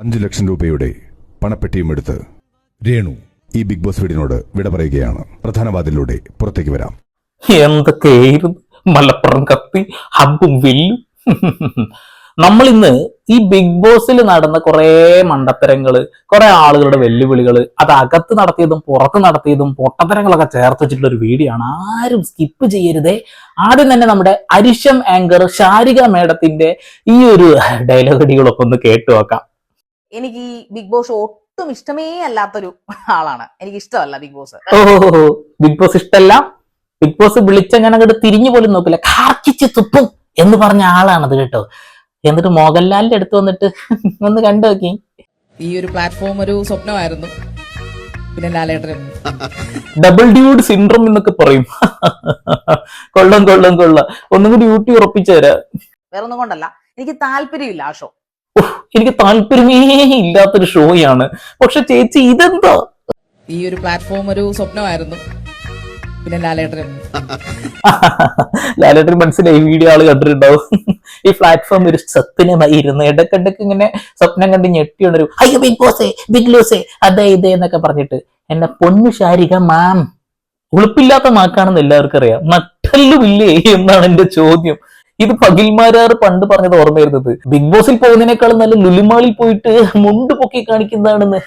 അഞ്ചു ലക്ഷം രൂപയുടെ പണപ്പെട്ടിയും എടുത്ത് രേണു. ഈ ബിഗ് ബോസ് വീടിനോട് വിട പറയുകയാണ്. പ്രധാന വാതിലൂടെ പുറത്തേക്ക് വരാം. എന്തൊക്കെയായിരുന്നു? മലപ്പുറം കത്തി ഹബും വില്ലും. നമ്മൾ ഇന്ന് ഈ ബിഗ് ബോസിൽ നടന്ന കുറെ മണ്ടത്തരങ്ങൾ കുറെ ആളുകളുടെ വെല്ലുവിളികൾ അത് അകത്ത് നടത്തിയതും പുറത്ത് നടത്തിയതും പൊട്ടത്തരങ്ങളൊക്കെ ചേർത്ത് വെച്ചിട്ടുള്ള ഒരു വീഡിയോ ആണ്. ആരും സ്കിപ്പ് ചെയ്യരുതേ. ആദ്യം തന്നെ നമ്മുടെ അരിശം ആങ്കർ ശാരിക മേഡത്തിന്റെ ഈ ഒരു ഡയലോഗടികളൊക്കെ ഒന്ന് കേട്ടു നോക്കാം. എനിക്ക് ഈ ബിഗ് ബോസ് ഒട്ടും ഇഷ്ടമേ അല്ലാത്തൊരു ആളാണ്. എനിക്ക് ഇഷ്ടമല്ല ബിഗ് ബോസ് ഓഹോ ബിഗ് ബോസ് ഇഷ്ടമല്ല ബിഗ് ബോസ് വിളിച്ച ഞാൻ അങ്ങോട്ട് തിരിഞ്ഞു പോലും നോക്കില്ല. കാർക്കിച്ച് തുപ്പും എന്ന് പറഞ്ഞ ആളാണത് കേട്ടോ. എന്നിട്ട് മോഹൻലാലിന്റെ അടുത്ത് വന്നിട്ട് ഒന്ന് കണ്ടു നോക്കി. ഈ ഒരു പ്ലാറ്റ്ഫോം ഒരു സ്വപ്നമായിരുന്നു. പിന്നെ ലാലേട്ടൻ. ഡബിൾ ഡ്യൂഡ് സിൻഡ്രോം എന്നൊക്കെ പറയും. കൊള്ളം കൊള്ളം കൊള്ളം. ഒന്നും കൂടി ഊട്ടി ഉറപ്പിച്ചു തരാം. വേറെ ഒന്നും കൊണ്ടല്ല. എനിക്ക് താല്പര്യമില്ല ആ ഷോ എനിക്ക് താല്പര്യമേ ഇല്ലാത്തൊരു ഷോയാണ്. പക്ഷെ ചേച്ചി ഇതെന്താ? ഈ ഒരു പ്ലാറ്റ്ഫോം ഒരു സ്വപ്നമായിരുന്നു. പിന്നെ ലാലേട്ടൻ. മനസ്സിലെ മനസ്സിലായി വീഡിയോ ആൾ കണ്ടിട്ടുണ്ടാവും. ഈ പ്ലാറ്റ്ഫോം ഒരു സത്യമായിരുന്നു ഇടക്കിടക്ക് ഇങ്ങനെ സ്വപ്നം കണ്ട് ഞെട്ടിയുണ്ടൊരു അയ്യോ ബിഗ് ബോസേ ബിഗ് ലൂസേ അതേ ഇതേ എന്നൊക്കെ പറഞ്ഞിട്ട് എന്നെ പൊന്നു ശാരിക മാം ഉളുപ്പില്ലാത്ത നാക്കാണെന്ന് എല്ലാവർക്കും അറിയാം. നട്ടല്ലുമില്ലേ? എന്നാണ് എന്റെ ചോദ്യം. ഇത് പകിൽമാരാർ പണ്ട് പറഞ്ഞത് ഓർമ്മയിരുന്നത് ബിഗ് ബോസിൽ പോകുന്നതിനേക്കാളും നല്ല ലുലുമാളിൽ പോയിട്ട് മുണ്ട് പൊക്കി കാണിക്കുന്നതാണെന്ന്.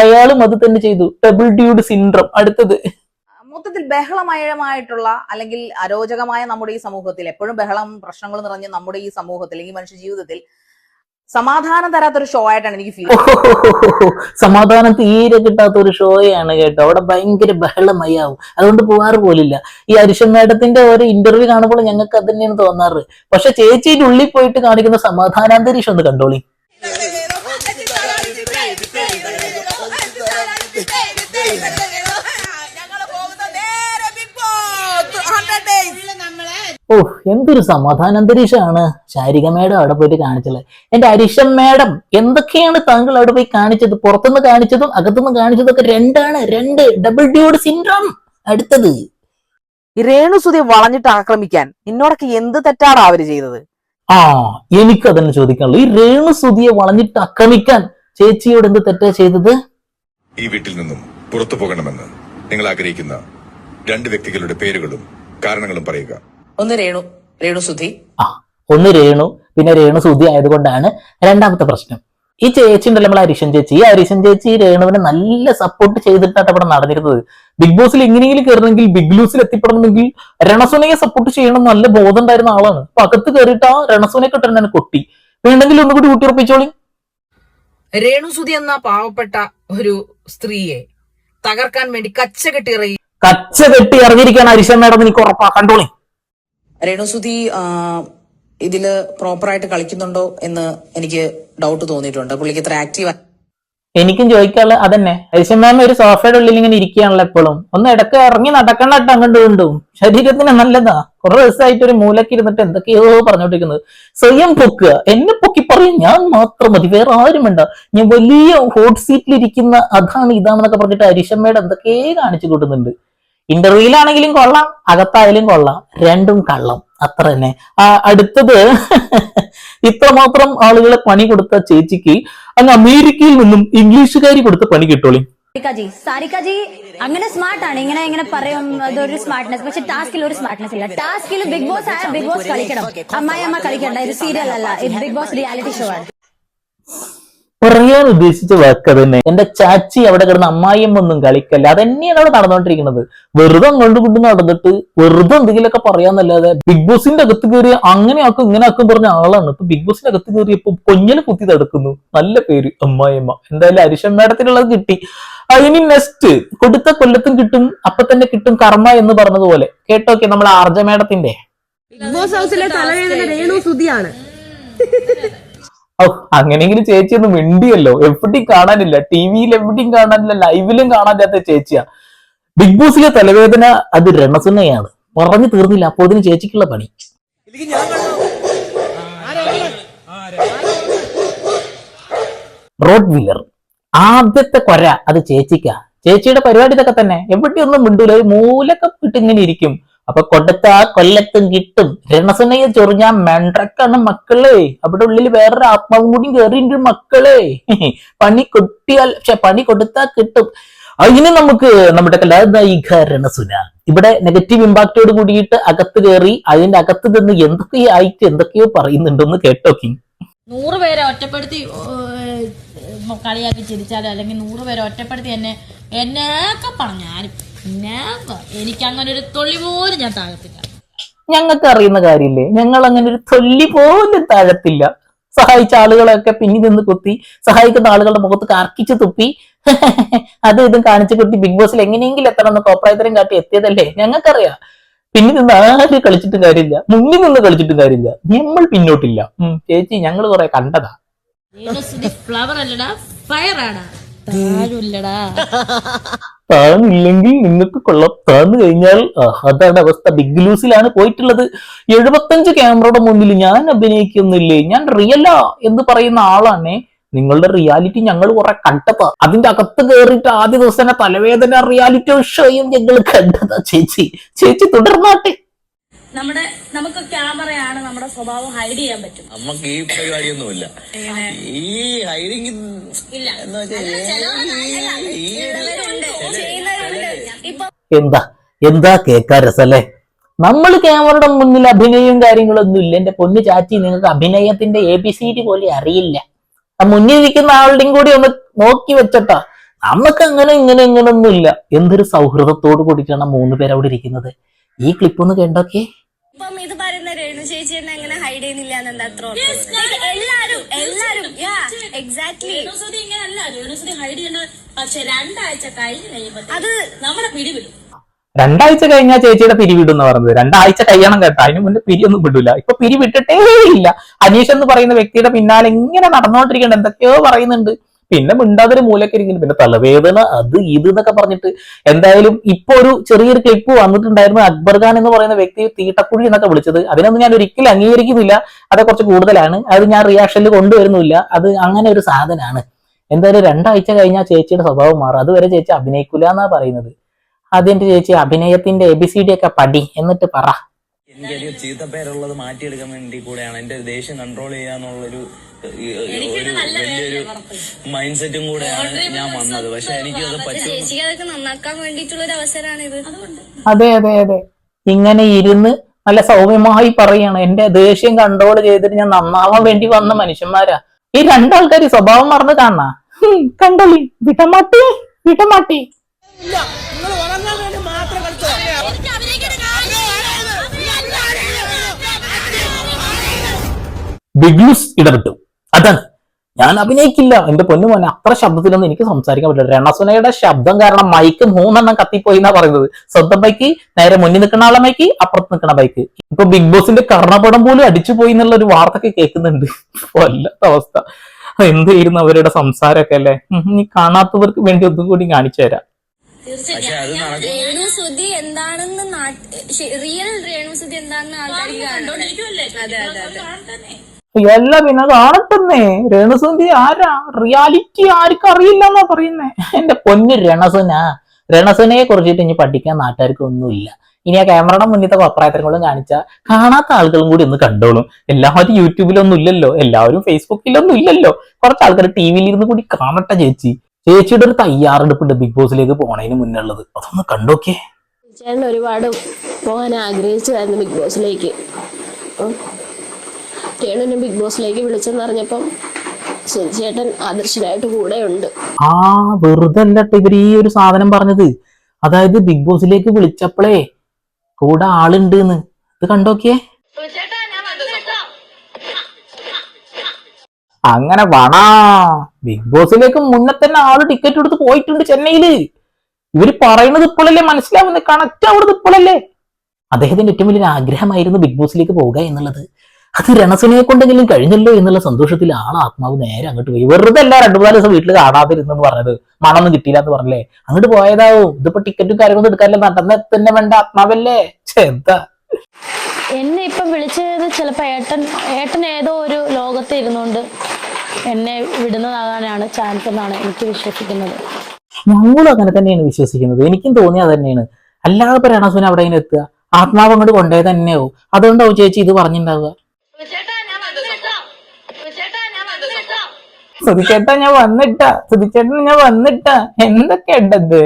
അയാളും അത് തന്നെ ചെയ്തു. ഡബിൾ ഡ്യൂഡ് സിൻഡ്രം അടുത്തത്. മൊത്തത്തിൽ ബഹളമയമായിട്ടുള്ള അല്ലെങ്കിൽ അരോചകമായ നമ്മുടെ ഈ സമൂഹത്തിൽ എപ്പോഴും ബഹളം പ്രശ്നങ്ങൾ നിറഞ്ഞ നമ്മുടെ ഈ സമൂഹത്തിൽ അല്ലെങ്കിൽ മനുഷ്യ ജീവിതത്തിൽ സമാധാനം തരാത്തൊരു ഷോ ആയിട്ടാണ് എനിക്ക് ഫീൽ. സമാധാനം തീരെ കിട്ടാത്ത ഒരു ഷോയാണ് കേട്ടോ. അവിടെ ഭയങ്കര ബഹളമയാവും. അതുകൊണ്ട് പോവാറ് പോലില്ല. ഈ അരിശൻ മേഡത്തിന്റെ ഒരു ഇന്റർവ്യൂ കാണുമ്പോൾ ഞങ്ങൾക്ക് അത് തന്നെയാണ് തോന്നാറ്. പക്ഷെ ചേച്ചിയുടെ ഉള്ളിൽ പോയിട്ട് കാണിക്കുന്ന സമാധാനാന്തരീക്ഷം ഒന്ന് കണ്ടോളി. ഓ എന്തൊരു സമാധാന അന്തരീക്ഷമാണ്. ശാരിക മേഡം അവിടെ പോയിട്ട് കാണിച്ചത്. എന്റെ അരിശം മേഡം എന്തൊക്കെയാണ് താങ്കൾ അവിടെ പോയി കാണിച്ചത്? പുറത്തുനിന്ന് കാണിച്ചതും അകത്തുനിന്ന് കാണിച്ചതും ഒക്കെ രണ്ടാണ് രണ്ട് ഡബിൾ ഡ്യൂഡ് സിൻഡ്രോം അടുത്തത്. ഈ രേണുസുതി വളഞ്ഞിട്ട് ആക്രമിക്കാൻ നിന്നോടൊക്കെ എന്ത് തെറ്റാണ് അവർ ചെയ്തത്? ആ എനിക്ക് അതന്നെ ചോദിക്കാനുള്ളൂ. ഈ രേണുസുതിയെ വളഞ്ഞിട്ട് ആക്രമിക്കാൻ ചേച്ചിയോട് എന്ത് തെറ്റാ ചെയ്തത്? ഈ വീട്ടിൽ നിന്നും പുറത്തു പോകണമെന്ന് നിങ്ങൾ ആഗ്രഹിക്കുന്ന രണ്ട് വ്യക്തികളുടെ പേരുകളും കാരണങ്ങളും പറയുക. ഒന്ന് രേണു രേണു സുധി. ആ ഒന്ന് രേണു പിന്നെ രേണു സുധി ആയതുകൊണ്ടാണ് രണ്ടാമത്തെ പ്രശ്നം. ഈ ചേച്ചി ഉണ്ടല്ലോ നമ്മളെ അരിശൻ ചേച്ചി. ഈ അരിശൻ ചേച്ചി രേണുവിനെ നല്ല സപ്പോർട്ട് ചെയ്തിട്ടാണ് അവിടെ നടന്നിരുന്നത്. ബിഗ് ബോസിൽ എങ്ങനെയെങ്കിലും കയറണമെങ്കിൽ ബിഗ് ലൂസിൽ എത്തിപ്പെടണമെങ്കിൽ രണസുനയെ സപ്പോർട്ട് ചെയ്യണം നല്ല ബോധം ഉണ്ടായിരുന്ന ആളാണ്. അപ്പൊ അകത്ത് കയറിയിട്ട് ആ രണസുനെ കിട്ടാൻ കൊട്ടി. വേണ്ടെങ്കിൽ ഒന്നുകൂടി കൂട്ടിയുറപ്പിച്ചോളി രേണുസുതി എന്ന പാവപ്പെട്ട ഒരു സ്ത്രീയെ തകർക്കാൻ വേണ്ടി കച്ച കെട്ടി ഇറങ്ങി കച്ച കെട്ടി ഇറങ്ങിയിരിക്കുകയാണ് അരിശൻ മേഡം. എനിക്ക് ഉറപ്പാ കണ്ടോളി രേണുസുതി ഇതിൽ പ്രോപ്പറായിട്ട് കളിക്കുന്നുണ്ടോ എന്ന് എനിക്ക് ഡൗട്ട് തോന്നിയിട്ടുണ്ട്. പുള്ളിക്ക് ഇത്ര ആക്റ്റീവ് എനിക്കും ചോദിക്കാനുള്ള അതന്നെ. അരിശൻ മാം ഒരു സോഫയുടെ ഉള്ളിൽ ഇങ്ങനെ ഇരിക്കുകയാണല്ലോ എപ്പോഴും. ഒന്ന് ഇടയ്ക്ക് ഇറങ്ങി നടക്കണം കേട്ടോ അങ്ങോട്ട് കൊണ്ടും ശരീരത്തിന് നല്ലതാ. കുറെ ദിവസമായിട്ട് ഒരു മൂലക്ക് ഇരുന്നിട്ട് എന്തൊക്കെയോ പറഞ്ഞോണ്ടിരിക്കുന്നത് സ്വയം പൊക്കുക. എന്നെ പൊക്കി പറയും ഞാൻ മാത്രം മതി വേറെ ആരും വേണ്ട. ഞാൻ വലിയ ഹോട്ട് സീറ്റിൽ ഇരിക്കുന്ന അതാണ് ഇതാണെന്നൊക്കെ പറഞ്ഞിട്ട് അരിശമ്മയുടെ എന്തൊക്കെ കാണിച്ചു കൂട്ടുന്നുണ്ട്. ഇന്റർവ്യൂലാണെങ്കിലും കൊള്ളാം അകത്തായാലും കൊള്ളാം. രണ്ടും കള്ളം. അത്ര തന്നെ. അടുത്തത് ഇത്രമാത്രം ആളുകളെ പണി കൊടുത്ത ചേച്ചിക്ക് അങ്ങ് അമേരിക്കയിൽ നിന്നും ഇംഗ്ലീഷുകാരി കൊടുത്ത പണി കിട്ടോളി സാരിക ജി സാരിക അങ്ങനെ സ്മാർട്ട് ആണ്. ഇങ്ങനെ ഇങ്ങനെ പറയും അതൊരു സ്മാർട്ട്നെസ് പക്ഷെ ടാസ്കിൽ ഒരു സ്മാർട്ട്നെസ് ഇല്ല. ടാസ്കിൽ ബിഗ് ബോസ് ആയ ബിഗ് ബോസ് കളിക്കണം. അമ്മായി അമ്മ കളിക്കണ്ട. ഇത് സീരിയൽ അല്ല. ഇത് ബിഗ് ബോസ് റിയാലിറ്റി ഷോ ആണ്. പറയാൻ ഉദ്ദേശിച്ച വാക്ക് തന്നെ. എന്റെ ചാച്ചി അവിടെ കിടന്ന് അമ്മായിയും ഒന്നും കളിക്കല്ല. അതന്നെയാണ് അവിടെ നടന്നുകൊണ്ടിരിക്കുന്നത്. വെറുതെ അങ്ങോട്ട് കൊണ്ട് നടന്നിട്ട് വെറുതെ എന്തെങ്കിലുമൊക്കെ പറയാന്നല്ലാതെ ബിഗ് ബോസിന്റെ അകത്ത് കയറി അങ്ങനെ ആക്കും ഇങ്ങനെ ആക്കും പറഞ്ഞ ആളാണ്. ഇപ്പൊ ബിഗ് ബോസിന്റെ അകത്ത് കയറിയപ്പോ കൊഞ്ഞൽ കുത്തി തടുക്കുന്നു. നല്ല പേര് അമ്മായിയമ്മ. എന്തായാലും അരിശൻ മേഡത്തിനുള്ളത് കിട്ടി. ഇനി നെക്സ്റ്റ് കൊടുത്ത കൊല്ലത്തും കിട്ടും അപ്പൊ തന്നെ കിട്ടും കർമ്മ എന്ന് പറഞ്ഞതുപോലെ. കേട്ടോക്കെ നമ്മൾ ആർജ മേഡത്തിന്റെ. ബിഗ് ബോസ് ഹൗസിലെ തലവേദന രേണു സുതിയാണ് ഓ അങ്ങനെയെങ്കിലും ചേച്ചി ഒന്ന് മിണ്ടിയല്ലോ. എവിടെയും കാണാനില്ല. ടി വിയിൽ എവിടെയും കാണാനില്ല. ലൈവിലും കാണാനില്ലാത്ത ചേച്ചിയാ. ബിഗ് ബോസിലെ തലവേദന അത് രണസുന്നയാണ് പറഞ്ഞു തീർന്നില്ല. അപ്പോൾ അതിന് ചേച്ചിക്കുള്ള പണി. റോഡ് വീലർ ആദ്യത്തെ കൊര അത് ചേച്ചിക്കാ. ചേച്ചിയുടെ പരിപാടി ഇതൊക്കെ തന്നെ. എവിടെയൊന്നും മിണ്ടൂല. ഒരു മൂലൊക്കെ ഇട്ട് ഇങ്ങനെ ഇരിക്കും. അപ്പൊ കൊടുത്ത ആ കൊല്ലത്തും കിട്ടും. രണസനയെ ചൊറിഞ്ഞ മെൻട്രക്കാണ് മക്കളെ. അവിടെ ഉള്ളിൽ വേറൊരു ആത്മാവും കൂടി കയറിയിട്ടുണ്ട് മക്കളെ. പണി കൊട്ടിയാൽ പക്ഷെ പണി കൊടുത്താൽ കിട്ടും. അതിന് നമുക്ക് നമ്മുടെ കലാനായിക രണസുന ഇവിടെ നെഗറ്റീവ് ഇമ്പാക്റ്റോട് കൂടിയിട്ട് അകത്ത് കയറി അതിന്റെ അകത്ത് നിന്ന് എന്തൊക്കെയോ ആയിട്ട് എന്തൊക്കെയോ പറയുന്നുണ്ടെന്ന് കേട്ടോക്കി. നൂറ് പേരെ ഒറ്റപ്പെടുത്തി കളിയാക്കി ചിരിച്ചാലും? അല്ലെങ്കിൽ നൂറ് പേരെ ഒറ്റപ്പെടുത്തി എന്നെ എന്നൊക്കെ പറഞ്ഞാലും. എനിക്ക് അങ്ങനെ ഒരു തൊള്ളി പോലും ഞാൻ താഴത്തില്ല. ഞങ്ങൾക്ക് അറിയുന്ന കാര്യമില്ലേ? ഞങ്ങൾ അങ്ങനെ ഒരു തൊല്ലി പോലും താഴത്തില്ല. സഹായിച്ച ആളുകളൊക്കെ പിന്നിൽ നിന്ന് കുത്തി സഹായിക്കുന്ന ആളുകളുടെ മുഖത്ത് കർക്കിച്ച് തുപ്പി. അത് ഇതും കാണിച്ചു കുത്തി ബിഗ് ബോസിൽ എങ്ങനെയെങ്കിലും എത്തണം എന്ന് കോപ്രായത്തരം കാട്ടി എത്തിയതല്ലേ? ഞങ്ങൾക്കറിയാം. പിന്നിൽ നിന്ന് ആരും കളിച്ചിട്ടും കാര്യമില്ല. മുന്നിൽ നിന്ന് കളിച്ചിട്ടും കാര്യമില്ല. നമ്മൾ പിന്നോട്ടില്ല. ചേച്ചി ഞങ്ങൾ കുറെ കണ്ടതാ. ഫ്ലവർ അല്ലടാ ഫയർ ആടാ. താന്നില്ലെങ്കിൽ നിങ്ങൾക്ക് കൊള്ളാം. താഴ്ന്നു കഴിഞ്ഞാൽ അതാണ് അവസ്ഥ. ബിഗ് ലൂസിലാണ് പോയിട്ടുള്ളത്. എഴുപത്തഞ്ച് ക്യാമറയുടെ മുന്നിൽ ഞാൻ അഭിനയിക്കുന്നില്ലേ? ഞാൻ റിയലാ എന്ന് പറയുന്ന ആളാണേ. നിങ്ങളുടെ റിയാലിറ്റി ഞങ്ങൾ കുറെ കണ്ടതാ. അതിന്റെ അകത്ത് കയറിയിട്ട് ആദ്യ ദിവസം തലവേദന റിയാലിറ്റി ഷോയും ഞങ്ങൾ കണ്ടതാ. ചേച്ചി ചേച്ചി തുടർന്നാട്ടെ. നമ്മുടെ നമുക്ക് ക്യാമറയാണ് നമ്മുടെ സ്വഭാവം ഹൈഡ് ചെയ്യാൻ പറ്റും. നമുക്ക് ഈ പരിപാടിയൊന്നുമില്ല. ഈ ഹൈഡിങ് ഇല്ല. എന്താ? എന്താ കേക്കാ രസല്ലേ? നമ്മൾ ക്യാമറയുടെ മുന്നിൽ അഭിനയവും കാര്യങ്ങളൊന്നും ഇല്ല. എന്റെ പൊന്നു ചാച്ചി നിങ്ങൾക്ക് അഭിനയത്തിന്റെ എ ബി സി ഡി പോലെ അറിയില്ല. ആ മുന്നിലിരിക്കുന്ന ആളുടെയും കൂടി ഒന്ന് നോക്കി വെച്ചട്ടാ. നമുക്ക് അങ്ങനെ ഇങ്ങനെ ഇങ്ങനൊന്നും ഇല്ല എന്തൊരു സൗഹൃദത്തോട് കൂടിയിട്ടാണ് മൂന്ന് പേര് അവിടെ ഇരിക്കുന്നത്. ഈ ക്ലിപ്പ് ഒന്ന് കണ്ടോക്കെ. ഇപ്പം ഇത് പറയുന്ന രേണു ചേച്ചി എന്നെ അങ്ങനെ ഹൈഡ് ചെയ്യുന്നില്ല എന്ന് അത്ര എല്ലാരും എല്ലാരും എക്സാക്ട്ലി രേണുസുതി ഇങ്ങനല്ല രേണുസുതി ഹൈഡ് പക്ഷെ രണ്ടാഴ്ച കഴിഞ്ഞ് കഴിയുമ്പോ അത് നമ്മുടെ പിടിവിടും രണ്ടാഴ്ച കഴിഞ്ഞാൽ ചേച്ചിയുടെ പിരിവിടും എന്ന് പറയുന്നത് രണ്ടാഴ്ച കഴിയണം കേട്ടോ. അതിന് മുന്നേ പിരിയൊന്നും വിടൂല. ഇപ്പൊ പിരി വിട്ടിട്ടേ ഇല്ല അനീഷ് എന്ന് പറയുന്ന വ്യക്തിയുടെ പിന്നാലെ ഇങ്ങനെ നടന്നോണ്ടിരിക്കണ്ട. എന്തൊക്കെയോ പറയുന്നുണ്ട്. പിന്നെ മിണ്ടാതൊരു മൂലക്കരിക്കുന്നു പിന്നെ തലവേദന അത് ഇത് എന്നൊക്കെ പറഞ്ഞിട്ട് എന്തായാലും ഇപ്പൊ ഒരു ചെറിയൊരു ക്ലിപ്പ് വന്നിട്ടുണ്ടായിരുന്നു. അക്ബർ ഖാൻ എന്ന് പറയുന്ന വ്യക്തി തീട്ടക്കുഴി എന്നൊക്കെ വിളിച്ചത്. അതിനൊന്നും ഞാൻ ഒരിക്കലും അംഗീകരിക്കുന്നില്ല. അത് കുറച്ച് കൂടുതലാണ്. അത് ഞാൻ റിയാക്ഷനിൽ കൊണ്ടുവരുന്നില്ല അത് അങ്ങനെ ഒരു സാധനമാണ് എന്തായാലും രണ്ടാഴ്ച കഴിഞ്ഞാൽ ചേച്ചിയുടെ സ്വഭാവം മാറും. അതുവരെ ചേച്ചി അഭിനയിക്കില്ല എന്നാ പറയുന്നത്. അതിന്റെ ചേച്ചി അഭിനയത്തിന്റെ എ ബി സി ഡി ഒക്കെ പടി എന്നിട്ട് പറ. എനിക്കധികം ചീത്തപ്പേരുള്ളത് മാറ്റിയെടുക്കാൻ വേണ്ടി കൂടെയാണ്. എന്റെ ദേഷ്യം കൺട്രോൾ ചെയ്യാന്നുള്ളൊരു ഒരു വലിയൊരു മൈൻഡ് സെറ്റും കൂടെയാണ് ഞാൻ വന്നത്. പക്ഷെ പറ്റും അവസരമാണ് ഇത് അതെ അതെ അതെ. ഇങ്ങനെ ഇരുന്ന് നല്ല സൗമ്യമായി പറയാണ്. എന്റെ ദേഷ്യം കൺട്രോൾ ചെയ്തിട്ട് ഞാൻ നന്നാവാൻ വേണ്ടി വന്ന മനുഷ്യന്മാരാ. ഈ രണ്ടാൾക്കാർ സ്വഭാവം മറന്ന് കാണാ. കണ്ടോളി. വിട്ടമാട്ടി വിടമാട്ടി ബിഗ് ന്യൂസ് ഇടപെട്ടു. അതാണ്. ഞാൻ അഭിനയിക്കില്ല. എന്റെ പൊന്നു മോനെ അത്ര ശബ്ദത്തിലൊന്നും എനിക്ക് സംസാരിക്കാൻ പറ്റില്ല. രണസുനയുടെ ശബ്ദം കാരണം മൈക്ക് മൂന്നെണ്ണം കത്തിപ്പോയി എന്നാ പറയുന്നത്. സ്വന്തം ബൈക്ക് നേരെ മുന്നിൽ നിൽക്കുന്ന ആളെ മൈക്ക് അപ്പുറത്ത് നിൽക്കുന്ന ബൈക്ക് ഇപ്പൊ ബിഗ് ബോസിന്റെ കർണപടം പോലും അടിച്ചു പോയി എന്നുള്ള ഒരു വാർത്തയൊക്കെ കേൾക്കുന്നുണ്ട്. വല്ലാത്ത അവസ്ഥ. എന്തായിരുന്നു അവരുടെ സംസാരമൊക്കെ അല്ലേ? നീ കാണാത്തവർക്ക് വേണ്ടി ഒന്നും കൂടി കാണിച്ചു തരാം. സുധി എന്താണെന്ന് റിയൽ രേണു സുധി എന്താണെന്ന് ആൾക്കാർ കാണണം അതെ അതെ അതെ. അല്ല പിന്നെ കാണട്ടെന്നേ രണസന്ധി ആരാ? റിയാലിറ്റി ആർക്കും അറിയില്ല എന്നാ പറയുന്നേ. എന്റെ പൊന്ന് രണസനാ. രണസനെ കുറിച്ചിട്ട് ഇനി പഠിക്കാൻ നാട്ടുകാർക്ക് ഒന്നുമില്ല. ഇനി ആ ക്യാമറയുടെ മുന്നിലത്തെ അഭിപ്രായങ്ങളും കാണിച്ചാൽ കാണാത്ത ആളുകളും കൂടി ഒന്ന് കണ്ടോളും. എല്ലാവരും യൂട്യൂബിലൊന്നും ഇല്ലല്ലോ എല്ലാവരും ഫേസ്ബുക്കിലൊന്നും ഇല്ലല്ലോ കുറച്ച് ആൾക്കാർ ടി വിയിൽ ഇരുന്ന് കൂടി കാണട്ടെ ചേച്ചി. ചേച്ചിയുടെ ഒരു തയ്യാറെടുപ്പുണ്ട് ബിഗ് ബോസിലേക്ക് പോണതിന് മുന്നുള്ളത്. അതൊന്ന് കണ്ടോക്കേ ചേട്ടൻ ഒരുപാട് പോകാൻ ആഗ്രഹിച്ചതായിരുന്നു ബിഗ് ബോസിലേക്ക്. അപ്പം എന്നെ ബിഗ് ബോസിലേക്ക് വിളിച്ചെന്ന് അറിഞ്ഞപ്പം ചേട്ടൻ ആദർശനായിട്ട് കൂടെ ഉണ്ട് ആ വെറുതെ ഇവർ ഈ ഒരു സാധനം പറഞ്ഞത്. അതായത് ബിഗ് ബോസിലേക്ക് വിളിച്ചപ്പോഴേ കൂടെ ആളുണ്ട് ഇത് കണ്ടോക്കിയേ? അങ്ങനെ വണാ. ബിഗ് ബോസിലേക്ക് മുന്നേ തന്നെ ആൾ ടിക്കറ്റ് എടുത്ത് പോയിട്ടുണ്ട് ചെന്നൈയിൽ. ഇവർ പറയുന്നത് ഇപ്പോഴല്ലേ മനസ്സിലാവുന്നത്? കണക്ട് ആവുന്നത് ഇപ്പോഴല്ലേ? അദ്ദേഹത്തിന്റെ ഏറ്റവും വലിയൊരു ആഗ്രഹമായിരുന്നു ബിഗ് ബോസിലേക്ക് പോവുക എന്നുള്ളത്. അത് രണസുനയെ കൊണ്ടെങ്കിലും കഴിഞ്ഞല്ലോ എന്നുള്ള സന്തോഷത്തിൽ ആൾ ആത്മാവ് നേരെ അങ്ങോട്ട് പോയി. വെറുതെ അല്ല രണ്ടു മൂന്നാൽ ദിവസം വീട്ടിൽ കാണാതിരുന്നെന്ന് പറഞ്ഞത്. മണമൊന്നും കിട്ടിയില്ല എന്ന് പറഞ്ഞല്ലേ? അങ്ങോട്ട് പോയതാവോ. ഇതിപ്പോ ടിക്കറ്റും കാര്യങ്ങളൊന്നും എടുക്കാറില്ല നടന്ന തന്നെ വേണ്ട ആത്മാവല്ലേ? എന്താ? എന്നെ ഇപ്പം വിളിച്ചത് ചിലപ്പോൾ ഏട്ടൻ ഏട്ടൻ ഏതോ ഒരു ലോകത്ത് ഇരുന്നുകൊണ്ട് എന്നെ വിടുന്നതാകാനാണ് ചാൻസ് എന്നാണ് എനിക്ക് വിശ്വസിക്കുന്നത്. ഞങ്ങളും അങ്ങനെ തന്നെയാണ് വിശ്വസിക്കുന്നത്. എനിക്കും തോന്നിയത് തന്നെയാണ്. അല്ലാതെ പറയണ രണസുന അവിടെ എത്തുക? ആത്മാവ് അങ്ങോട്ട് കൊണ്ടേ തന്നെയാവും. അതുകൊണ്ടാവും ചേച്ചി ഇത് പറഞ്ഞിട്ടുണ്ടാവുക. സുധിച്ചേട്ടാ ഞാൻ വന്നിട്ട സുധിച്ചേട്ടൻ ഞാൻ വന്നിട്ട. എന്തൊക്കെ ഉണ്ടത്.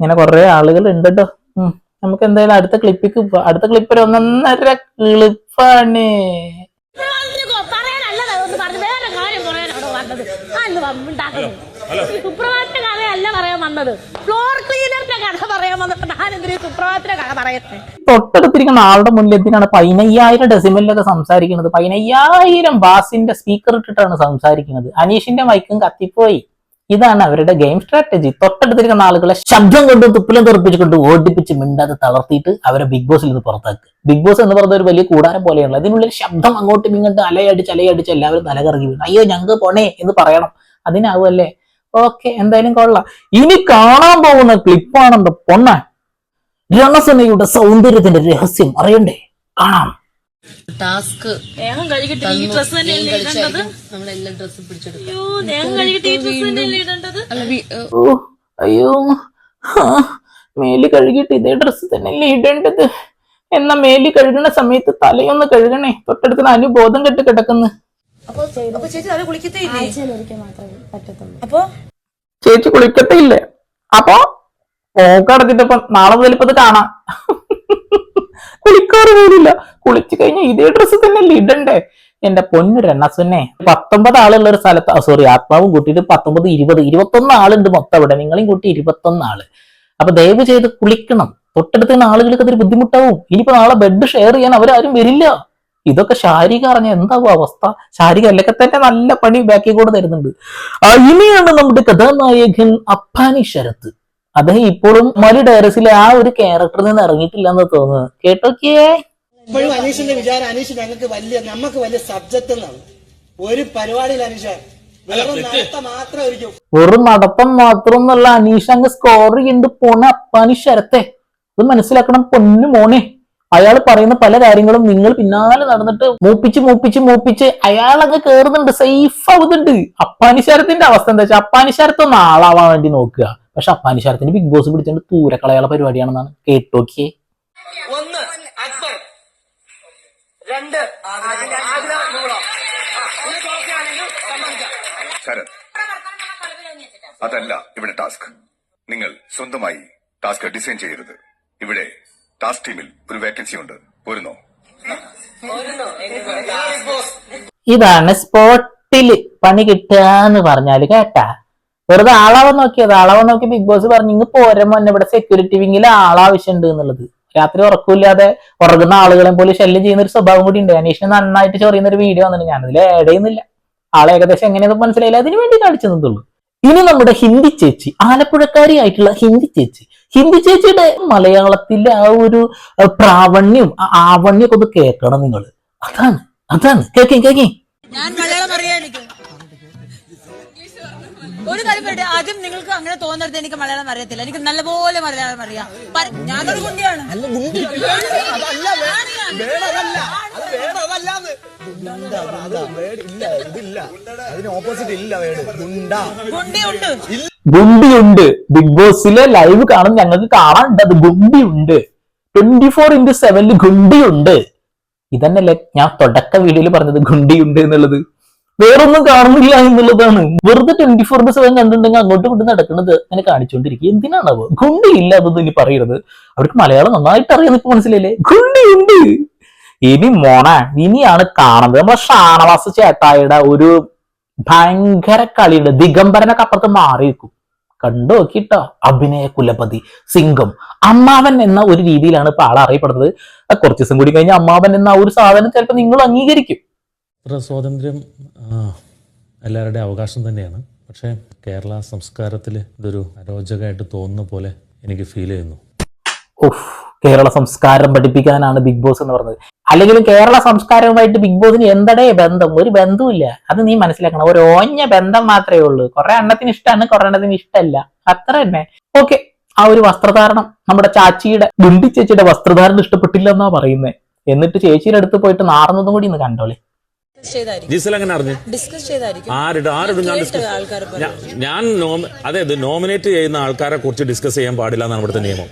ഇങ്ങനെ കുറെ ആളുകൾ ഉണ്ട് കേട്ടോ ഉം. നമുക്ക് എന്തായാലും അടുത്ത ക്ലിപ്പിക്ക് അടുത്ത ക്ലിപ്പ് ഒരു ഒന്നൊന്നര ക്ലിപ്പാണ് പറയാനല്ല ഒന്ന് പറഞ്ഞു വേറെ കാര്യം പറയാനാണോ വന്നത് അന്ന് ഉണ്ടാക്കുന്നത്. സുപ്രഭാതത്തിന്റെ കഥയല്ല പറയാൻ വന്നത്. ഫ്ലോർ ക്ലീനറിന്റെ കഥ പറയാൻ വന്നപ്പോ ഞാൻ എന്തിനു സുപ്രഭാതത്തിന്റെ കഥ പറയട്ടെ തൊട്ടടുത്തിരിക്കുന്ന ആളുടെ മുന്നിൽ എന്തിനാണ് പതിനയ്യായിരം ഡെസിമലിലൊക്കെ സംസാരിക്കുന്നത്? പതിനയ്യായിരം ബാസിന്റെ സ്പീക്കർ ഇട്ടിട്ടാണ് സംസാരിക്കുന്നത്. അനീഷിന്റെ മൈക്കും കത്തിപ്പോയി. ഇതാണ് അവരുടെ ഗെയിം സ്ട്രാറ്റജി തൊട്ടടുത്തിരിക്കുന്ന ആളുകളെ ശബ്ദം കൊണ്ട് തുപ്പിലും തെറിപ്പിച്ചുകൊണ്ട് ഓടിപ്പിച്ച് മിണ്ടാതെ തളർത്തിയിട്ട് അവരെ ബിഗ് ബോസിൽ നിന്ന് പുറത്താക്കുക. ബിഗ് ബോസ് എന്ന് പറഞ്ഞ ഒരു വലിയ കൂടാരം പോലെയാണ് അതിനുള്ളിൽ ശബ്ദം അങ്ങോട്ടും ഇങ്ങോട്ടും അലയടിച്ച് അലയടിച്ച് എല്ലാവരും തലകറങ്ങി വീണു അയ്യോ ഞങ്ങൾക്ക് പോണേ എന്ന് പറയണം. അതിനാവുമല്ലേ? ഓക്കെ എന്തായാലും കൊള്ളാം. ഇനി കാണാൻ പോകുന്ന ക്ലിപ്പാണെന്ന് പൊണ്ണ രണസനയുടെ സൗന്ദര്യത്തിന്റെ രഹസ്യം അറിയണ്ടേ? കാണാം. ടാസ്ക് ദേഹം കഴുകിട്ട് ഈ ഡ്രസ് തന്നെയല്ലേ ഇടേണ്ടത്? നമ്മളെല്ലാം ഡ്രസ്സ് പിടിച്ചെടുക്കും. അയ്യോ ദേഹം കഴുകിട്ട് ഈ ഡ്രസ് തന്നെയല്ലേ ഇടേണ്ടത്? ഓ അയ്യോ. മേൽ കഴുകിയിട്ട് ഇതേ ഡ്രസ്സ് തന്നെയല്ലേ ഇടേണ്ടത്? എന്നാ മേൽ കഴുകണ സമയത്ത് തലയൊന്ന് കഴുകണേ. തൊട്ടടുത്ത് അനുബോധം കെട്ട് കിടക്കുന്നു. ചേച്ചി കുളിക്കത്തേ ഇല്ലേ അപ്പൊ? ഓക്കടത്തിട്ടപ്പോ നാളെ മുതൽ ഇപ്പൊ ഇത് കാണാം. കുളിക്കാറ് പോലില്ല കുളിച്ചു കഴിഞ്ഞാൽ ഇതേ ഡ്രസ്സ് തന്നെയല്ലേ ഇടണ്ടേ? എന്റെ പൊന്നു രണ്ണസുന്നെ പത്തൊമ്പത് ആളുള്ള ഒരു സ്ഥലത്ത് സോറി ആത്മാവും കൂട്ടിയിട്ട് പത്തൊമ്പത് ഇരുപത് ഇരുപത്തൊന്ന് ആളുണ്ട് മൊത്തം ഇവിടെ നിങ്ങളെയും കൂട്ടി ഇരുപത്തൊന്ന് ആൾ. അപ്പൊ ദയവ് ചെയ്ത് കുളിക്കണം. തൊട്ടടുത്ത് ആളുകൾക്ക് അതൊരു ബുദ്ധിമുട്ടാവും. ഇനിയിപ്പോ നാളെ ബെഡ് ഷെയർ ചെയ്യാൻ അവരാരും വരില്ല. ഇതൊക്കെ ശാരിക അറിഞ്ഞ എന്താകും അവസ്ഥ? ശാരിക അല്ലൊക്കെ തന്നെ നല്ല പണി ബാക്കി കൂടെ തരുന്നുണ്ട്. ആ, ഇനിയാണ് നമ്മുടെ കഥാനായകൻ അപ്പാനി ശരത്ത്. അദ്ദേഹം ഇപ്പോഴും മലി ഡയറസിലെ ആ ഒരു ക്യാരക്ടറിൽ നിന്ന് ഇറങ്ങിയിട്ടില്ല എന്ന് തോന്നുന്നു. കേട്ടോക്കിയേ? ഇപ്പോഴും അനീഷിന്റെ വിചാരം അനീഷ് ഞങ്ങൾക്ക് വലിയ നമുക്ക് വലിയ സബ്ജക്ട് എന്നാണ്. ഒരു പരിപാടിയിൽ അനീഷ്. വെറും നടത്ത മാത്രം ഒരിക്കും വെറും നടത്തം മാത്രം എന്നുള്ള അനീഷ് അങ്ങ് സ്കോർ ചെയ്യുന്നുണ്ട് പോണ അപ്പാനി ശരത്തെ. അത് മനസ്സിലാക്കണം പൊന്നു മോനെ. അയാൾ പറയുന്ന പല കാര്യങ്ങളും നിങ്ങൾ പിന്നാലെ നടന്നിട്ട് മൂപ്പിച്ച് മൂപ്പിച്ച് മൂപ്പിച്ച് അയാൾ അങ്ങ് കേറുന്നുണ്ട് സേഫ് ആവുന്നുണ്ട്. അപ്പാനിശാരത്തിന്റെ അവസ്ഥ എന്താ വെച്ചാൽ അപ്പാനിശാരത്ത് ഒന്ന് ആളാവാൻ വേണ്ടി നോക്കുക. പക്ഷെ അപ്പാനിശരത്തിന് ബിഗ് ബോസ് പിടിച്ചുകൊണ്ട് പൂരക്കളയാള പരിപാടിയാണെന്നാണ് കേട്ടോക്കിയേ. ഒന്ന് അക്ബർ. രണ്ട് അതല്ല ഇവിടെ ടാസ്ക്. നിങ്ങൾ സ്വന്തമായി ടാസ്ക് ഡിസൈൻ ചെയ്യരുത്. ഇവിടെ ടാസ്ക് ടീമിൽ ഒരു വേക്കൻസി ഉണ്ട്. പോരുന്നോ? ഇതാണ് സ്പോട്ടിൽ പണി കിട്ടുക എന്ന് പറഞ്ഞാൽ കേട്ടാ. വെറുതെ ആളാവാൻ നോക്കിയത്. ആളാവാൻ നോക്കി ബിഗ് ബോസ് പറഞ്ഞു ഇങ്ങ് പോരുമ്പോ ഇവിടെ സെക്യൂരിറ്റി വിങ്ങിൽ ആളാവശ്യമുണ്ട് എന്നുള്ളത്. രാത്രി ഉറക്കമില്ലാതെ ഉറങ്ങുന്ന ആളുകളെ പോലെ ശല്യം ചെയ്യുന്ന ഒരു സ്വഭാവം കൂടി ഉണ്ട്. അനീഷിന് നന്നായിട്ട് ചൊറിയുന്ന ഒരു വീഡിയോ വന്നിട്ട് ഞാനതിൽ ആഡ് ചെയ്യുന്നില്ല. ആളെ ഏകദേശം എങ്ങനെയൊന്നും മനസ്സിലായില്ല. അതിനു വേണ്ടി കാണിച്ചു തന്നുള്ളൂ ഇനി നമ്മുടെ ഹിന്ദി ചേച്ചി ആലപ്പുഴക്കാരി ആയിട്ടുള്ള ഹിന്ദി ചേച്ചി ഹിന്ദി ചേച്ചിയുടെ മലയാളത്തിലെ ആ ഒരു പ്രാവണ്യം ആവണ്യൊക്കെ ആവണ്യം ഒന്ന് കേൾക്കണം നിങ്ങൾ. അതാണ് അതാണ്. കേക്കേ കേക്കേ ഞാൻ മലയാളം അറിയാം എനിക്ക് ഒരു കാര്യം പറയട്ടെ ആദ്യം നിങ്ങൾക്ക് അങ്ങനെ തോന്നരുത് എനിക്ക് മലയാളം അറിയത്തില്ല. എനിക്ക് നല്ലപോലെ മലയാളം അറിയാം. ഞാനൊരു കുട്ടിയാണ് കുണ്ടിയുണ്ട് ഗുണ്ടിയുണ്ട് ബിഗ് ബോസിലെ ലൈവ് കാണും. ഞങ്ങൾക്ക് കാണാനുണ്ട്. അത് ഗുണ്ടിയുണ്ട്. ട്വന്റി ഫോർ ഇന്റു സെവനിൽ ഗുണ്ടിയുണ്ട്. ഇതന്നല്ലേ ഞാൻ തുടക്ക വീഡിയോയിൽ പറഞ്ഞത് ഗുണ്ടിയുണ്ട് എന്നുള്ളത്. വേറൊന്നും കാണുന്നില്ല എന്നുള്ളതാണ്. വെറുതെ ട്വന്റി ഫോർ ഇന്റു സെവൻ കണ്ടിട്ടുണ്ടെങ്കിൽ അങ്ങോട്ടും ഇങ്ങോട്ടും നടക്കുന്നത് അങ്ങനെ കാണിച്ചുകൊണ്ടിരിക്കുക. എന്തിനാണാവോ? ഗുണ്ടിയില്ല അതൊന്നും ഇനി പറയരുത്. അവർക്ക് മലയാളം നന്നായിട്ട് അറിയാൻ മനസ്സിലല്ലേ മനസ്സിലായില്ലേ? ഗുണ്ടിയുണ്ട്. ഇനി മോണ ഇനിയാണ് കാണുന്നത്. നമ്മളെ ഷാനവാസ ചേട്ടായുടെ ഒരു ഭയങ്കര കളിയുണ്ട് ദിഗംബരനൊക്കെ അപ്പുറത്ത് മാറി നിൽക്കും കണ്ടു നോക്കിട്ടോ? അഭിനയ കുലപതി സിംഗം. അമ്മാവൻ എന്ന ഒരു രീതിയിലാണ് ഇപ്പൊ ആൾ അറിയപ്പെടുന്നത്. കുറച്ച് ദിവസം കൂടി കഴിഞ്ഞാൽ അമ്മാവൻ എന്ന ഒരു സാധനം ചിലപ്പോൾ നിങ്ങൾ അംഗീകരിക്കും. സ്വാതന്ത്ര്യം എല്ലാവരുടെ എല്ലാവരുടെയും അവകാശം തന്നെയാണ്. പക്ഷേ കേരള സംസ്കാരത്തിൽ ഇതൊരു അരോചകമായിട്ട് തോന്നുന്ന പോലെ എനിക്ക് ഫീൽ ചെയ്യുന്നു. ഉഫ്. കേരള സംസ്കാരം പഠിപ്പിക്കാനാണ് ബിഗ് ബോസ് എന്ന് പറഞ്ഞത്. അല്ലെങ്കിലും കേരള സംസ്കാരവുമായിട്ട് ബിഗ് ബോസിന് എന്തടേ ബന്ധം? ഒരു ബന്ധവുമില്ല. അത് നീ മനസ്സിലാക്കണം. ഒരു ഓഞ്ഞ ബന്ധം മാത്രമേ ഉള്ളൂ. കുറെ എണ്ണത്തിന് ഇഷ്ടമാണ് കുറെ എണ്ണത്തിന് ഇഷ്ടമല്ല. അത്ര തന്നെ. ഓക്കെ. ആ ഒരു വസ്ത്രധാരണം നമ്മുടെ ചാച്ചിയുടെ ഗുണ്ടി ചേച്ചിയുടെ വസ്ത്രധാരണം ഇഷ്ടപ്പെട്ടില്ല എന്നാ പറയുന്നത് എന്നിട്ട് ചേച്ചിയുടെ അടുത്ത് പോയിട്ട് നാറുന്നതും കൂടി ഇന്ന് കണ്ടോളെ. ഡിസ്കസ് ചെയ്തായിരിക്കും. ഞാൻ അതെ നോമിനേറ്റ് ചെയ്യുന്ന ആൾക്കാരെ കുറിച്ച് ഡിസ്കസ് ചെയ്യാൻ പാടില്ല എന്നാണ് ഇവിടുത്തെ നിയമം.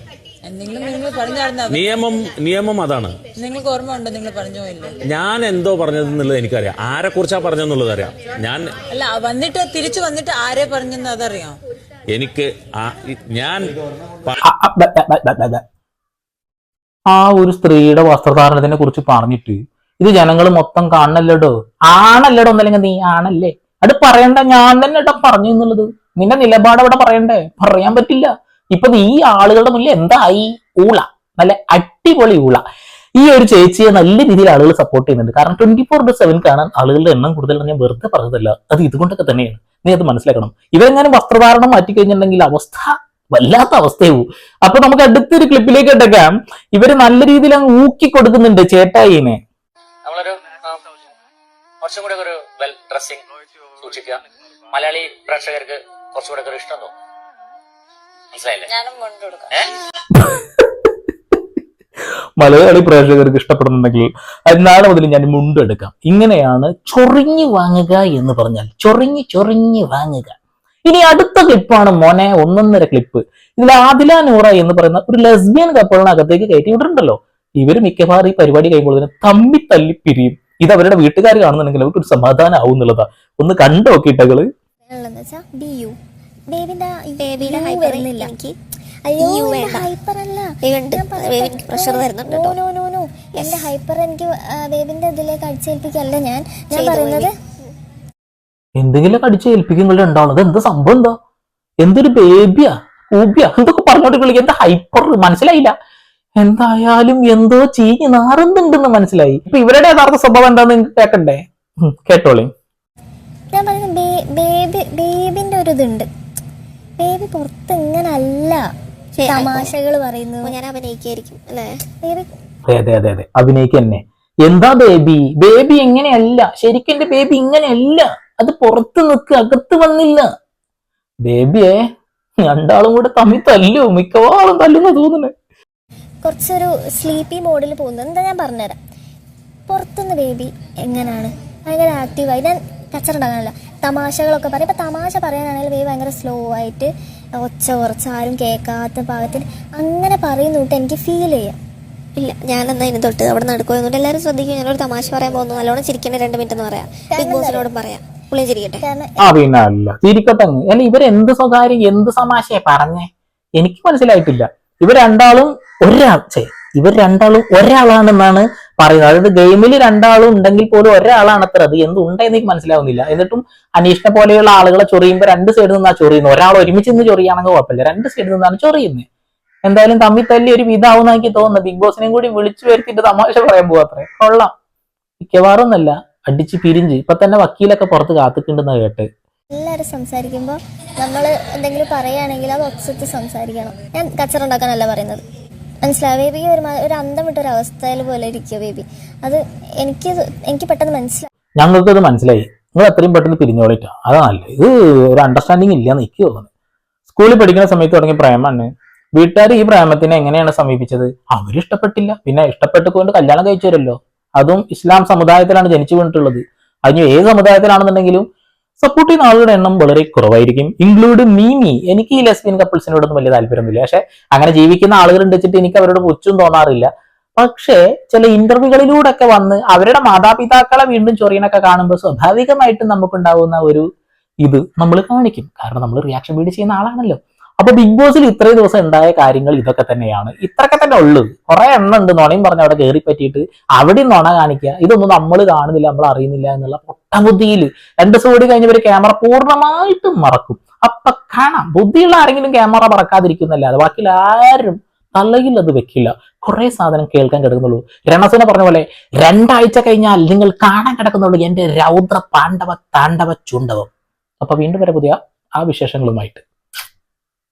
നിയമം നിയമം അതാണ്. നിങ്ങൾക്ക് ഓർമ്മ ഉണ്ടോ? നിങ്ങൾ പറഞ്ഞോ ഇല്ല? ഞാൻ എന്തോ പറഞ്ഞതെന്നുള്ളത് എനിക്കറിയാം. ആരെ കുറിച്ചാ പറഞ്ഞെന്നുള്ളത് അറിയാം. ഞാൻ അല്ല വന്നിട്ട് തിരിച്ചു വന്നിട്ട് ആരെ പറഞ്ഞെന്ന് അതറിയാം? എനിക്ക് ഞാൻ ആ, ഒരു സ്ത്രീയുടെ വസ്ത്രധാരണത്തിനെ കുറിച്ച് പറഞ്ഞിട്ട് ഇത് ജനങ്ങൾ മൊത്തം കാണണല്ലോടോ? ആണല്ലോടോ ഒന്നല്ലെങ്കിൽ നീ ആണല്ലേ? അത് പറയണ്ട ഞാൻ തന്നെ ഇടാ പറഞ്ഞു എന്നുള്ളത് നിന്റെ നിലപാട് അവിടെ പറയണ്ടേ? പറയാൻ പറ്റില്ല. ഇപ്പൊ ഈ ആളുകളുടെ മുന്നിൽ എന്തായി ഊള? നല്ല അടിപൊളി ഊള. ഈ ഒരു ചേച്ചിയെ നല്ല രീതിയിൽ ആളുകൾ സപ്പോർട്ട് ചെയ്യുന്നുണ്ട്. കാരണം ട്വന്റി ഫോർ ടു സെവൻ കാണാൻ ആളുകളുടെ എണ്ണം കൂടുതൽ ഞാൻ വെറുതെ പറഞ്ഞതല്ല. അത് ഇതുകൊണ്ടൊക്കെ തന്നെയാണ്. നീ അത് മനസ്സിലാക്കണം. ഇവരെങ്ങാനും വസ്ത്രധാരണം മാറ്റി കഴിഞ്ഞിട്ടുണ്ടെങ്കിൽ അവസ്ഥ വല്ലാത്ത അവസ്ഥയാവും. അപ്പൊ നമുക്ക് അടുത്തൊരു ക്ലിപ്പിലേക്ക് ഇട്ടേക്കാം ഇവർ നല്ല രീതിയിൽ അങ്ങ് ഊക്കി കൊടുക്കുന്നുണ്ട് ചേട്ടായിനെ. നമ്മളൊരു കുറച്ചും കൂടെ ഒരു വെൽ ഡ്രസ്സിംഗ് സൂക്ഷിക്കുക. മലയാളി പ്രേക്ഷകർക്ക് കുറച്ചും കൂടെ ഒരു ഇഷ്ടം തോന്നും. മനസ്സിലായില്ലേ? ഞാനും കൊണ്ടുകൊടുക്കാം. ഏ? മലയാളി പ്രേക്ഷകർക്ക് ഇഷ്ടപ്പെടുന്നുണ്ടെങ്കിൽ അത് നാളെ മുതൽ ഞാൻ മുണ്ടെടുക്കാം ഇങ്ങനെയാണ് ചൊറിഞ്ഞു വാങ്ങുക എന്ന് പറഞ്ഞാൽ. ചൊറിഞ്ഞു ചൊറിഞ്ഞു വാങ്ങുക. ഇനി അടുത്ത ക്ലിപ്പാണ് മോനെ ഒന്നൊന്നര ക്ലിപ്പ് ഇതിൽ ആദില നൂറ എന്ന് പറയുന്ന ഒരു ലെസ്ബിയൻ കപ്പിളിനകത്തേക്ക് കയറ്റി വിടുന്നുണ്ടല്ലോ ഇവർ മിക്കവാറും ഈ പരിപാടി കഴിയുമ്പോൾ തന്നെ തമ്മി തല്ലി പിരിയും. ഇത് അവരുടെ വീട്ടുകാർ കാണുന്നുണ്ടെങ്കിൽ അവർക്ക് ഒരു സമാധാനം ആവും എന്നുള്ളതാ. ഒന്ന് കണ്ടു നോക്കിയിട്ടകൾ ബേബിന്റെ ബേബിയുടെ ഹൈപ്പർ എനിക്ക്. അയ്യോ ഹൈപ്പർ അല്ല ബേബിക്ക് പ്രഷർ വരുന്നുണ്ട് നോ നോ നോ. എന്റെ ഹൈപ്പർ എനിക്ക് ബേബിന്റെ ഇതിലേക്ക് അടിച്ചേൽപ്പിക്കല്ല ഞാൻ. ഞാൻ പറയുന്നത് എന്തെങ്കിലും അടിച്ച് ഏൽപ്പിക്കുമ്പോൾ എന്താ എന്ത് സംഭവം എന്താ? എന്തൊരു ബേബിയാ? ഊബിയാ എന്തൊക്കെ പറഞ്ഞോട്ട് വിളിക്കുക എന്താ ഹൈപ്പർ? മനസ്സിലായില്ല. എന്തായാലും എന്തോ ചീഞ്ഞ് നാറുന്നുണ്ടെന്ന് മനസ്സിലായി. ഇപ്പൊ ഇവരുടെ യഥാർത്ഥ സ്വഭാവം എന്താന്ന് നിങ്ങൾക്ക് കേക്കണ്ടേ കേട്ടോളേ. ഞാൻ പറയുന്നത് ബേബി ബേബിന്റെ ഒരു ഇതുണ്ട്. ബേബി പുറത്ത് ഇങ്ങനെ അല്ല തമാശകൾ പറയുന്നു ഞാൻ അഭിനയിക്കായിരിക്കും അല്ലേ? ബേബി അതെ അതെ അതെ അതെ. അഭിനയിക്കുക തന്നെ. എന്താ ബേബി? ബേബി എങ്ങനെയല്ല ശരിക്കും എന്റെ ബേബി ഇങ്ങനെയല്ല. അത് പുറത്ത് നിൽക്ക് അകത്ത് വന്നില്ല. ബേബിയെ രണ്ടാളും കൂടെ തമ്മിൽ തല്ലു. മിക്കവാറും തല്ലുന്ന തോന്നുന്നു. കുറച്ചൊരു സ്ലീപ്പി മോഡിൽ പോകുന്നത് എന്താ ഞാൻ പറഞ്ഞുതരാം. പുറത്തുനിന്ന് ബേബി എങ്ങനെയാണ് ഭയങ്കര ആക്റ്റീവായി ഞാൻ കച്ചറുണ്ടാകാനല്ല. തമാശകളൊക്കെ പറയും. ഇപ്പം തമാശ പറയാനാണെങ്കിൽ വേ ഭയങ്കര സ്ലോ ആയിട്ട് ഒച്ച കുറച്ച് ആരും കേൾക്കാത്ത പാകത്തിന് അങ്ങനെ പറയുന്നുണ്ട് എനിക്ക് ഫീൽ ചെയ്യാം. ഇല്ല ഞാനെന്നാ ഇനി തൊട്ട് അവിടെ നടക്കുമെന്നുണ്ട് എല്ലാവരും ശ്രദ്ധിക്കും. ഞാനൊരു തമാശ പറയാൻ പോകുന്നു. നല്ലോണം ചിരിക്കണേ രണ്ട് മിനിറ്റ് എന്ന് പറയാം. ബിഗ് ബോസിനോടും പറയാം. പുള്ളിയും ചിരിക്കട്ടെ. ആ പിന്നെ അല്ല. ചിരിക്കട്ടെ. അല്ല ഇവരെന്ത് സ്വകാര്യം എന്ത് തമാശയെ പറഞ്ഞേ? എനിക്ക് മനസ്സിലായിട്ടില്ല. ഇവർ രണ്ടാളും ഒരാൾ ഇവർ രണ്ടാളും ഒരാളാണെന്നാണ് പറയുന്നത്. അതായത് ഗെയിമിൽ രണ്ടാളും ഉണ്ടെങ്കിൽ പോലും ഒരാളാണ് അത്ര. അത് എന്തുണ്ടെന്ന് എനിക്ക് മനസ്സിലാവുന്നില്ല. എന്നിട്ടും അനീഷിനെ പോലെയുള്ള ആളുകളെ ചൊറിയുമ്പോൾ രണ്ട് സൈഡിൽ നിന്നാ ചൊറിയുന്നത്. ഒരാൾ ഒരുമിച്ച് നിന്ന് ചൊറിയാണെങ്കിൽ കുഴപ്പമില്ല. രണ്ട് സൈഡിൽ നിന്നാണ് ചൊറിയുന്നത്. എന്തായാലും തമ്മിൽ തല്ലി ഒരു വിധാവുന്ന എനിക്ക് തോന്നുന്നു. ബിഗ് ബോസിനെയും കൂടി വിളിച്ചു വരുത്തിയിട്ട് തമാശ പറയാൻ പോവാത്രേ കൊള്ളാം. മിക്കവാറും ഒന്നല്ല. അടിച്ച് പിരിഞ്ച് ഇപ്പൊ തന്നെ വക്കീലൊക്കെ പുറത്ത് കാത്തിക്കുണ്ടെന്ന് കേട്ട്. എല്ലാവരും സംസാരിക്കുമ്പോൾ നമ്മൾ എന്തെങ്കിലും പറയുകയാണെങ്കിൽ അത് ഒച്ചത്ത് സംസാരിക്കണം. ഞാൻ കച്ചറുണ്ടാക്കാനല്ല പറയുന്നത്. മനസ്സിലാവും ബേബി ഒരു ഒരു അന്തം വിട്ടൊരു അവസ്ഥയിൽ പോലെ ഇരിക്കുക ബേബി അത് എനിക്ക് എനിക്ക് പെട്ടെന്ന് മനസ്സിലായി. ഞങ്ങൾക്ക് അത് മനസ്സിലായി. നിങ്ങൾ എത്രയും പെട്ടെന്ന് പിരിഞ്ഞോളിട്ടോ. അതാ നല്ലത്. ഇത് ഒരു അണ്ടർസ്റ്റാൻഡിങ് ഇല്ലാന്ന് എനിക്ക് തോന്നുന്നു. സ്കൂളിൽ പഠിക്കുന്ന സമയത്ത് തുടങ്ങിയ പ്രേമാണ്. വീട്ടുകാർ ഈ പ്രേമത്തിനെ എങ്ങനെയാണ് സമീപിച്ചത്? അവർ ഇഷ്ടപ്പെട്ടില്ല. പിന്നെ ഇഷ്ടപ്പെട്ടുകൊണ്ട് കല്യാണം കഴിച്ചവരല്ലോ. അതും ഇസ്ലാം സമുദായത്തിലാണ് ജനിച്ചു വീണിട്ടുള്ളത്. അതിന് ഏത് സമുദായത്തിലാണെന്നുണ്ടെങ്കിലും സപ്പോർട്ട് ചെയ്യുന്ന ആളുകളുടെ എണ്ണം വളരെ കുറവായിരിക്കും. ഇൻക്ലൂഡ് മീമി എനിക്ക് ഈ ലെസ്ബിയൻ കപ്പിൾസിനോടൊന്നും വലിയ താല്പര്യമൊന്നുമില്ല. പക്ഷെ അങ്ങനെ ജീവിക്കുന്ന ആളുകളുണ്ട് വെച്ചിട്ട് എനിക്ക് അവരോട് പുച്ഛം തോന്നാറില്ല. പക്ഷേ ചില ഇന്റർവ്യൂകളിലൂടെ ഒക്കെ വന്ന് അവരുടെ മാതാപിതാക്കളെ വീണ്ടും ചൊറിയനൊക്കെ കാണുമ്പോൾ സ്വാഭാവികമായിട്ടും നമുക്കുണ്ടാവുന്ന ഒരു ഇത് നമ്മൾ കാണിക്കും. കാരണം നമ്മൾ റിയാക്ഷൻ വീട് ചെയ്യുന്ന ആളാണല്ലോ. അപ്പൊ ബിഗ് ബോസിൽ ഇത്രയും ദിവസം ഉണ്ടായ കാര്യങ്ങൾ ഇതൊക്കെ തന്നെയാണ്. ഇത്രയൊക്കെ തന്നെ ഉള്ളു. കുറെ എണ്ണം ഉണ്ട് നുണയും പറഞ്ഞ് അവിടെ കയറി പറ്റിയിട്ട് അവിടെ നുണ കാണിക്കുക. ഇതൊന്നും നമ്മൾ കാണുന്നില്ല നമ്മൾ അറിയുന്നില്ല എന്നുള്ള പൊട്ടബുദ്ധിയിൽ രണ്ട് ദിവസം കൂടി കഴിഞ്ഞവർ ക്യാമറ പൂർണമായിട്ടും മറക്കും. അപ്പൊ കാണാം. ബുദ്ധിയുള്ള ആരെങ്കിലും ക്യാമറ മറക്കാതിരിക്കുന്നല്ലാതെ ബാക്കിയുള്ള ആരും തലയിൽ അത് വെക്കില്ല. കുറെ സാധനം കേൾക്കാൻ കിടക്കുന്നുള്ളൂ. രണസേന പറഞ്ഞ പോലെ രണ്ടാഴ്ച കഴിഞ്ഞാൽ നിങ്ങൾ കാണാൻ കിടക്കുന്നുള്ളൂ എന്റെ രൗദ്ര പാണ്ഡവ താണ്ഡവ ചുണ്ടവം. അപ്പൊ വീണ്ടും വരെ പുതിയ ആ വിശേഷങ്ങളുമായിട്ട്.